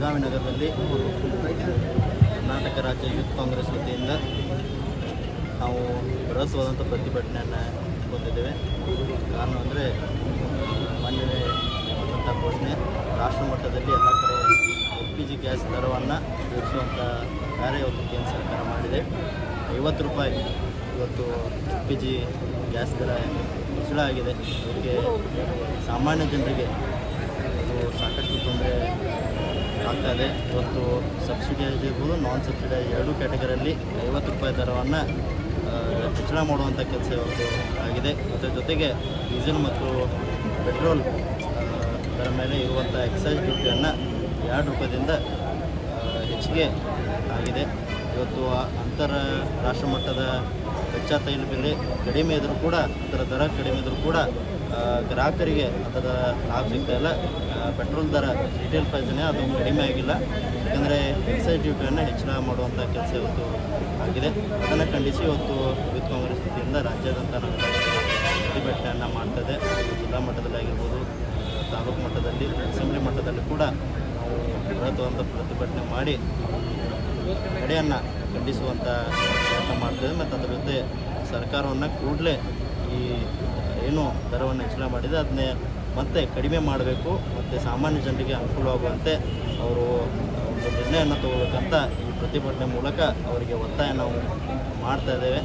ಬೆಳಗಾವಿ ನಗರದಲ್ಲಿ ಕರ್ನಾಟಕ ರಾಜ್ಯ ಯೂತ್ ಕಾಂಗ್ರೆಸ್ ವತಿಯಿಂದ ನಾವು ಬೃಹತ್ವಾದಂಥ ಪ್ರತಿಭಟನೆಯನ್ನು ಹೊಂದಿದ್ದೇವೆ. ಕಾರಣ ಅಂದರೆ ಮೊನ್ನೆ ಅಂತ ಘೋಷಣೆ, ರಾಷ್ಟ್ರ ಮಟ್ಟದಲ್ಲಿ ಎಲ್ಲ ಕಡೆ ಎಲ್ ಪಿ ಜಿ ಗ್ಯಾಸ್ ದರವನ್ನು ಇಳಿಸುವಂಥ ಕಾರ್ಯ ಇವತ್ತು ಕೇಂದ್ರ ಸರ್ಕಾರ ಮಾಡಿದೆ. ಐವತ್ತು ರೂಪಾಯಿ ಇವತ್ತು ಎಲ್ ಪಿ ಜಿ ಗ್ಯಾಸ್ ದರ ಹೆಚ್ಚಳ ಆಗಿದೆ. ಅದಕ್ಕೆ ಸಾಮಾನ್ಯ ಜನರಿಗೆ ಸಾಕಷ್ಟು ತೊಂದರೆ ಆಗ್ತಾ ಇದೆ. ಇವತ್ತು ಸಬ್ಸಿಡೈಸ್ ಇರ್ಬೋದು ನಾನ್ ಸಬ್ಸಿಡೈಸ್ ಎರಡೂ ಕ್ಯಾಟಗರಿಯಲ್ಲಿ ಐವತ್ತು ರೂಪಾಯಿ ದರವನ್ನು ಹೆಚ್ಚಳ ಮಾಡುವಂಥ ಕೆಲಸ ಇವತ್ತು ಆಗಿದೆ. ಅದರ ಜೊತೆಗೆ ಡೀಸೆಲ್ ಮತ್ತು ಪೆಟ್ರೋಲ್ ಅದರ ದರ ಮೇಲೆ ಇರುವಂಥ ಎಕ್ಸೈಸ್ ಡ್ಯೂಟಿಯನ್ನು ಎರಡು ರೂಪಾಯಿದಿಂದ ಹೆಚ್ಚಿಗೆ ಆಗಿದೆ. ಇವತ್ತು ಅಂತರ ರಾಷ್ಟ್ರ ಮಟ್ಟದ ಕಚ್ಚಾ ತೈಲ ಬೆಲೆ ಕಡಿಮೆ ಇದ್ದರೂ ಕೂಡ ಅದರ ದರ ಕಡಿಮೆ ಇದ್ದರೂ ಕೂಡ ಗ್ರಾಹಕರಿಗೆ ಅದರ ಲಾಭ ಸಿಗ್ತಾ ಇಲ್ಲ. ಆ, ಪೆಟ್ರೋಲ್ ದರ ರಿಟೇಲ್ ಪ್ರೈಸನ್ನೇ ಅದು ಕಡಿಮೆ ಆಗಿಲ್ಲ. ಯಾಕಂದರೆ ಎಕ್ಸೈಸ್ ಡ್ಯೂಟಿಯನ್ನು ಹೆಚ್ಚಳ ಮಾಡುವಂಥ ಕೆಲಸ ಇವತ್ತು ಆಗಿದೆ. ಅದನ್ನು ಖಂಡಿಸಿ ಇವತ್ತು ಯೂತ್ ಕಾಂಗ್ರೆಸ್ ವತಿಯಿಂದ ರಾಜ್ಯಾದ್ಯಂತ ನಾವು ಪ್ರತಿಭಟನೆಯನ್ನು ಮಾಡ್ತದೆ ಜಿಲ್ಲಾ ಮಟ್ಟದಲ್ಲಿ ಆಗಿರ್ಬೋದು ತಾಲೂಕು ಮಟ್ಟದಲ್ಲಿ ಅಸೆಂಬ್ಲಿ ಮಟ್ಟದಲ್ಲಿ ಕೂಡ ನಾವು ಬೃಹತ್ವಂತ ಪ್ರತಿಭಟನೆ ಮಾಡಿ ನಡೆಯನ್ನು ಖಂಡಿಸುವಂಥ ಪ್ರಯತ್ನ ಮಾಡ್ತೇವೆ. ಮತ್ತು ಅದರ ಜೊತೆ ಸರ್ಕಾರವನ್ನು ಕೂಡಲೇ ಈ, ಏನು ದರವನ್ನು ಹೆಚ್ಚಳ ಮಾಡಿದೆ ಅದನ್ನೇ ಮತ್ತೆ ಕಡಿಮೆ ಮಾಡಬೇಕು. ಮತ್ತು ಸಾಮಾನ್ಯ ಜನರಿಗೆ ಅನುಕೂಲವಾಗುವಂತೆ ಅವರು ಒಂದು ನಿರ್ಣಯವನ್ನು ತಗೋಬೇಕಂತ ಈ ಪ್ರತಿಭಟನೆ ಮೂಲಕ ಅವರಿಗೆ ಒತ್ತಾಯ ನಾವು ಮಾಡ್ತಾ ಇದ್ದೇವೆ.